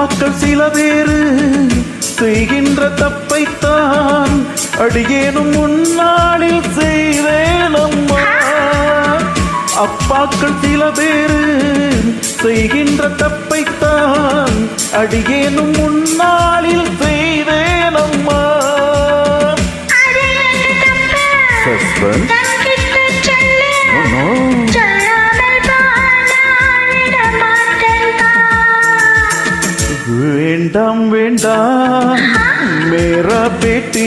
சில பேரு செய்கின்ற தப்பைத்தான் அடியேனும் முன்னாளில் செய்வேனம்மா அப்பாக்கள் சில பேரு செய்கின்ற தப்பைத்தான் அடியேனும் முன்னாளில் செய்வேனம்மா? சஸ்பென்ஸ் வேண்டாம் வேண்டாம். மேரா பேட்டி